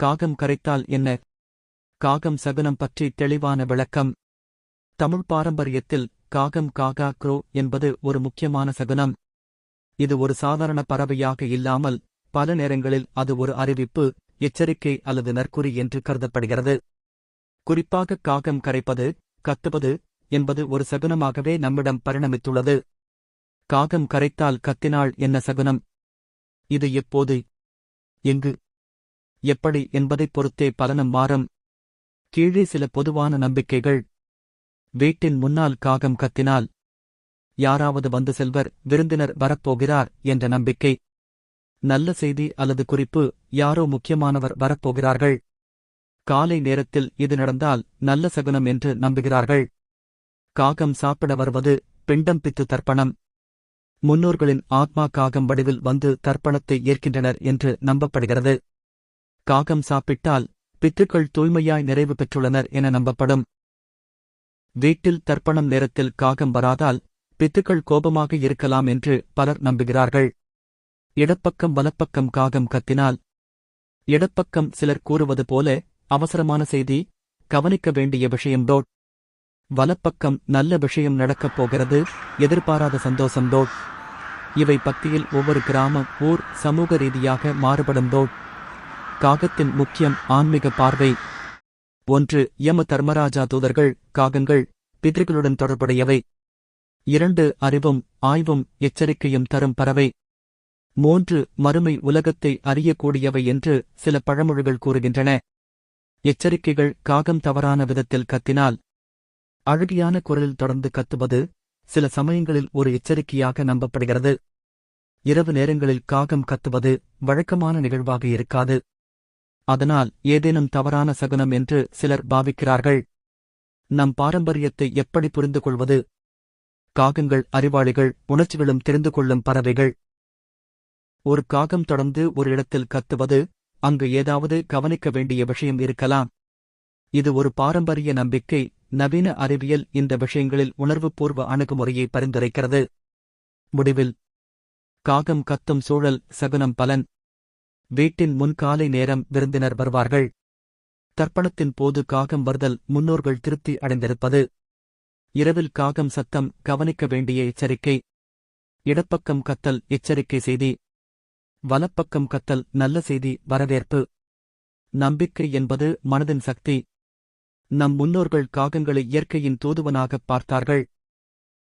காகம் கரைத்தால் என்ன? காகம் சகுனம் பற்றி தெளிவான விளக்கம். தமிழ் பாரம்பரியத்தில் காகம் காகா க்ரோ என்பது ஒரு முக்கியமான சகுனம். இது ஒரு சாதாரண பறவையாக இல்லாமல் பல நேரங்களில் அது ஒரு அறிவிப்பு எச்சரிக்கை அல்லது நற்குறி என்று கருதப்படுகிறது. குறிப்பாக காகம் கரைப்பது கத்துவது என்பது ஒரு சகுனமாகவே நம்மிடம் பரிணமித்துள்ளது. காகம் கரைத்தால் கத்தினாள் என்ன சகுனம்? இது எப்போது? எங்கு? எப்படி என்பதைப் பொறுத்தே பலனும் மாறும் கீழே சில பொதுவான நம்பிக்கைகள். வீட்டின் முன்னால் காகம் கத்தினால் யாராவது வந்து செல்வர் விருந்தினர் வரப்போகிறார் என்ற நம்பிக்கை. நல்ல செய்தி அல்லது குறிப்பு யாரோ முக்கியமானவர் வரப்போகிறார்கள். காலை நேரத்தில் இது நடந்தால் நல்ல சகுனம் என்று நம்புகிறார்கள். காகம் சாப்பிட வருவது பிண்டம் பித்து தர்ப்பணம். முன்னோர்களின் ஆத்மா காகம் வடிவில் வந்து தர்ப்பணத்தை ஏற்கின்றனர் என்று நம்பப்படுகிறது. காகம் சாப்பிட்டால் பித்துக்கள் தூய்மையாய் நிறைவு பெற்றுள்ளனர் என நம்பப்படும். வீட்டில் தர்ப்பணம் நேரத்தில் காகம் வராதால் பித்துக்கள் கோபமாக இருக்கலாம் என்று பலர் நம்புகிறார்கள். இடப்பக்கம் வலப்பக்கம் காகம் கத்தினால். இடப்பக்கம் சிலர் கூறுவது போல அவசரமான செய்தி கவனிக்க வேண்டிய விஷயம் டோட் வலப்பக்கம் நல்ல விஷயம் நடக்கப் போகிறது எதிர்பாராத சந்தோஷம் டோட் இவை பக்தியில் ஒவ்வொரு கிராமம் ஊர் சமூக ரீதியாக மாறுபடும் டோட் காகத்தின் முக்கியம் ஆன்மீக பார்வை. ஒன்று யம தர்மராஜா தூதர்கள் காகங்கள் பிதிர்களுடன் தொடர்புடையவை. இரண்டு அறிவும் ஆய்வும் எச்சரிக்கையும் தரும் பறவை. மூன்று மறுமை உலகத்தை அறியக்கூடியவை என்று சில பழமொழிகள் கூறுகின்றன. எச்சரிக்கைகள் காகம் தவறான விதத்தில் கத்தினால். அழகியான குரலில் தொடர்ந்து கத்துவது சில சமயங்களில் ஒரு எச்சரிக்கையாக நம்பப்படுகிறது. இரவு நேரங்களில் காகம் கத்துவது வழக்கமான நிகழ்வாக இருக்காது. அதனால் ஏதேனும் தவறான சகுனம் என்று சிலர் பாவிக்கிறார்கள். நம் பாரம்பரியத்தை எப்படி புரிந்து கொள்வது காகங்கள் அறிவாளிகள் உணர்ச்சிகளும் தெரிந்து கொள்ளும் பறவைகள். ஒரு காகம் தொடர்ந்து ஒரு இடத்தில் கத்துவது அங்கு ஏதாவது கவனிக்க வேண்டிய விஷயம் இருக்கலாம். இது ஒரு பாரம்பரிய நம்பிக்கை நவீன அறிவியல் இந்த விஷயங்களில் உணர்வுபூர்வ அணுகுமுறையை பரிந்துரைக்கிறது. முடிவில். காகம் கத்தும் சூழல் சகுனம் பலன். வீட்டின் முன் காலை நேரம் விருந்தினர் வருவார்கள். தர்ப்பணத்தின் போது காகம் வருதல் முன்னோர்கள் திருப்தி அடைந்திருப்பது. இரவில் காகம் சத்தம் கவனிக்க வேண்டிய எச்சரிக்கை. இடப்பக்கம் கத்தல் எச்சரிக்கை செய்தி. வலப்பக்கம் கத்தல் நல்ல செய்தி வரவேற்பு. நம்பிக்கை என்பது மனதின் சக்தி. நம் முன்னோர்கள் காகங்களை இயற்கையின் தூதுவனாகப் பார்த்தார்கள்.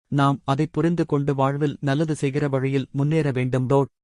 நாம் அதைப் புரிந்து கொண்டு வாழ்வில் நல்லது செய்கிற வழியில் முன்னேற வேண்டும் டோட்